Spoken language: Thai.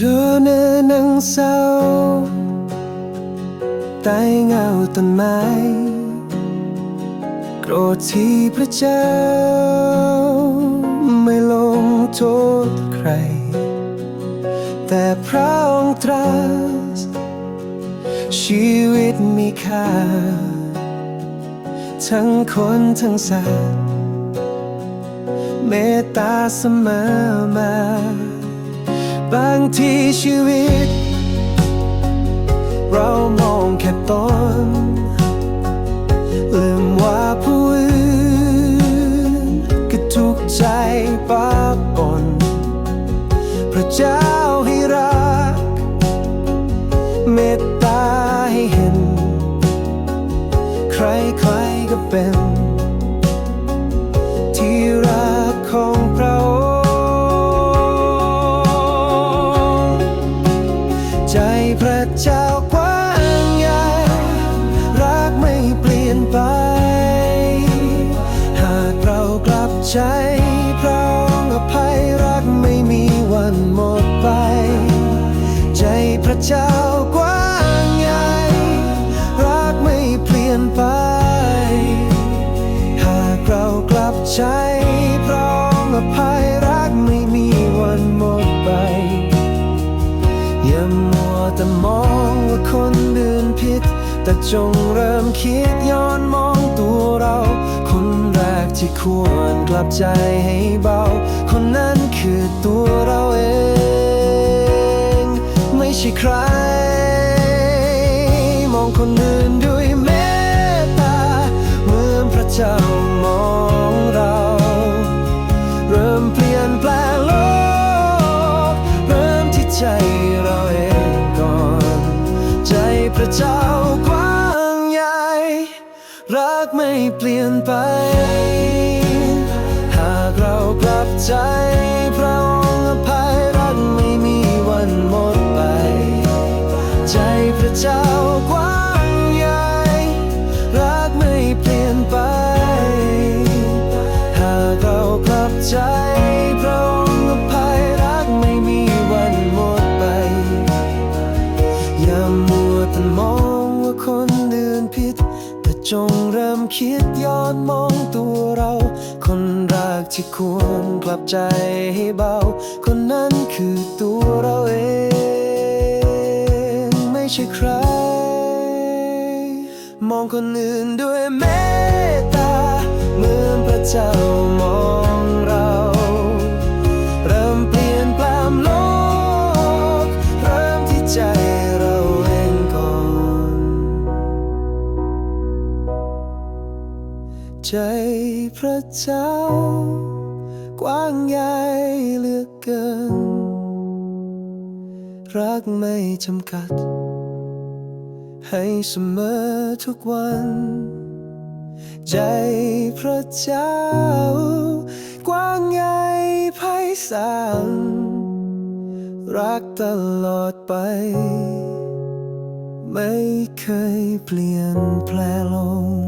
เธอเน่นนังเศร้าใต้เงาต้นไม้โกรธที่พระเจ้า ไม่ลงโทษใคร แต่พระองค์ตรัสชีวิตมีค่า ทั้งคนทั้งสัตว์เมตตาเสมอมา บางทีชีวิต เรามองแค่ตนลืมว่าผู้อื่นก็ทุกข์ใจปะปนพระเจ้าให้รัก เมตตาให้เห็น ใครๆก็เป็น ใจ พระองค์อภัยรักไม่มีวันหมดไป ใจพระเจ้ากว้างใหญ่ รักไม่เปลี่ยนไป หากเรากลับใจ พระองค์อภัยรักไม่มีวันหมดไปอย่ามัวแต่มองว่าคนอื่นผิด แต่จงเริ่มคิดย้อนมองตัวเรา ควรกลับใจให้เบา คนนั้นคือตัวเราเอง ไม่ใช่ใคร มองคนอื่นด้วยเมตตา เหมือนพระเจ้ามองเรา เริ่มเปลี่ยนแปลงโลก เริ่มที่ใจเราเองก่อน ใจพระเจ้ากว้างใหญ่ รักไม่เปลี่ยนไป เจ้ากว้างใหญ่รักไม่เปลี่ยนไป หากเรากลับใจพระองค์อภัยรักไม่มีวันหมดไป อย่ามัวแต่มองว่าคนอื่นผิด แต่จงเริ่มคิดย้อนมองตัวเรา คนรักที่ควรกลับใจให้เบา คนนั้นคือตัวเรา ช่ใคร มองคนอื่นด้วยเมตตา เหมือนพระเจ้ามองเรา เริ่มเปลี่ยนแปลงโลก เริ่มที่ใจเราเองก่อน ใจพระเจ้ากว้างใหญ่เหลือเกิน รักไม่จำกัด ให้เสมอทุกวัน ใจพระเจ้า กว้างใหญ่ไพศาลรักตลอดไป ไม่เคยเปลี่ยนแปลงลง